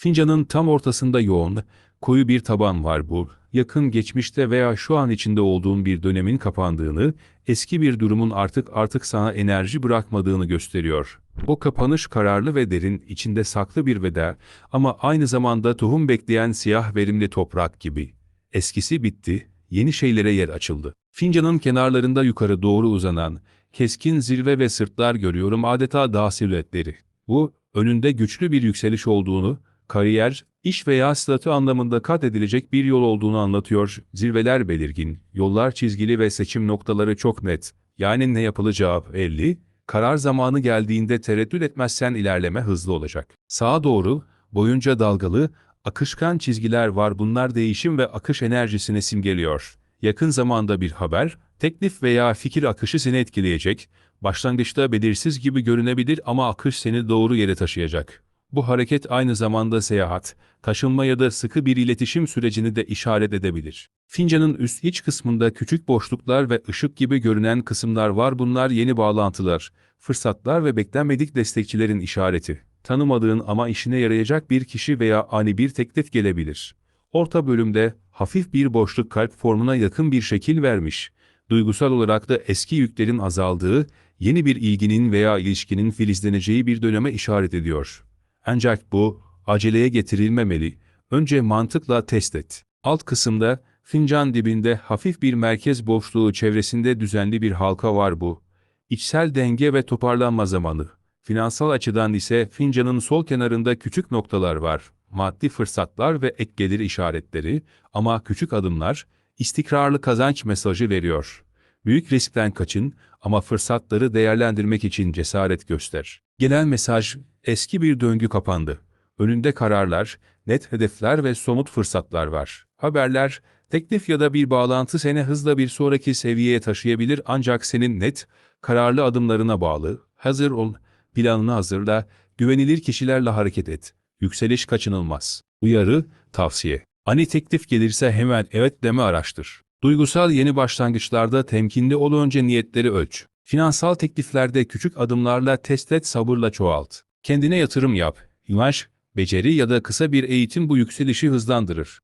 Fincanın tam ortasında yoğun, koyu bir taban var bu, yakın geçmişte veya şu an içinde olduğun bir dönemin kapandığını, eski bir durumun artık artık sana enerji bırakmadığını gösteriyor. O kapanış kararlı ve derin, içinde saklı bir veda ama aynı zamanda tohum bekleyen siyah verimli toprak gibi. Eskisi bitti, yeni şeylere yer açıldı. Fincanın kenarlarında yukarı doğru uzanan, keskin zirve ve sırtlar görüyorum adeta dağ silüetleri. Bu, önünde güçlü bir yükseliş olduğunu, kariyer, iş veya statü anlamında kat edilecek bir yol olduğunu anlatıyor. Zirveler belirgin, yollar çizgili ve seçim noktaları çok net. Yani ne yapılacağı belli, karar zamanı geldiğinde tereddüt etmezsen ilerleme hızlı olacak. Sağa doğru, boyunca dalgalı, akışkan çizgiler var bunlar değişim ve akış enerjisini simgeliyor. Yakın zamanda bir haber, teklif veya fikir akışı seni etkileyecek, başlangıçta belirsiz gibi görünebilir ama akış seni doğru yere taşıyacak. Bu hareket aynı zamanda seyahat, taşınma ya da sıkı bir iletişim sürecini de işaret edebilir. Fincanın üst iç kısmında küçük boşluklar ve ışık gibi görünen kısımlar var bunlar yeni bağlantılar, fırsatlar ve beklenmedik destekçilerin işareti. Tanımadığın ama işine yarayacak bir kişi veya ani bir teklif gelebilir. Orta bölümde hafif bir boşluk kalp formuna yakın bir şekil vermiş. Duygusal olarak da eski yüklerin azaldığı, yeni bir ilginin veya ilişkinin filizleneceği bir döneme işaret ediyor. Ancak bu, aceleye getirilmemeli. Önce mantıkla test et. Alt kısımda, fincan dibinde hafif bir merkez boşluğu çevresinde düzenli bir halka var bu. İçsel denge ve toparlanma zamanı. Finansal açıdan ise fincanın sol kenarında küçük noktalar var. Maddi fırsatlar ve ek gelir işaretleri ama küçük adımlar istikrarlı kazanç mesajı veriyor. Büyük riskten kaçın ama fırsatları değerlendirmek için cesaret göster. Genel mesaj, eski bir döngü kapandı. Önünde kararlar, net hedefler ve somut fırsatlar var. Haberler, teklif ya da bir bağlantı seni hızla bir sonraki seviyeye taşıyabilir ancak senin net, kararlı adımlarına bağlı. Hazır ol, planını hazırla, güvenilir kişilerle hareket et. Yükseliş kaçınılmaz. Uyarı, tavsiye. Ani teklif gelirse hemen evet deme araştır. Duygusal yeni başlangıçlarda temkinli ol önce niyetleri ölç. Finansal tekliflerde küçük adımlarla test et sabırla çoğalt. Kendine yatırım yap. İmaj, beceri ya da kısa bir eğitim bu yükselişi hızlandırır.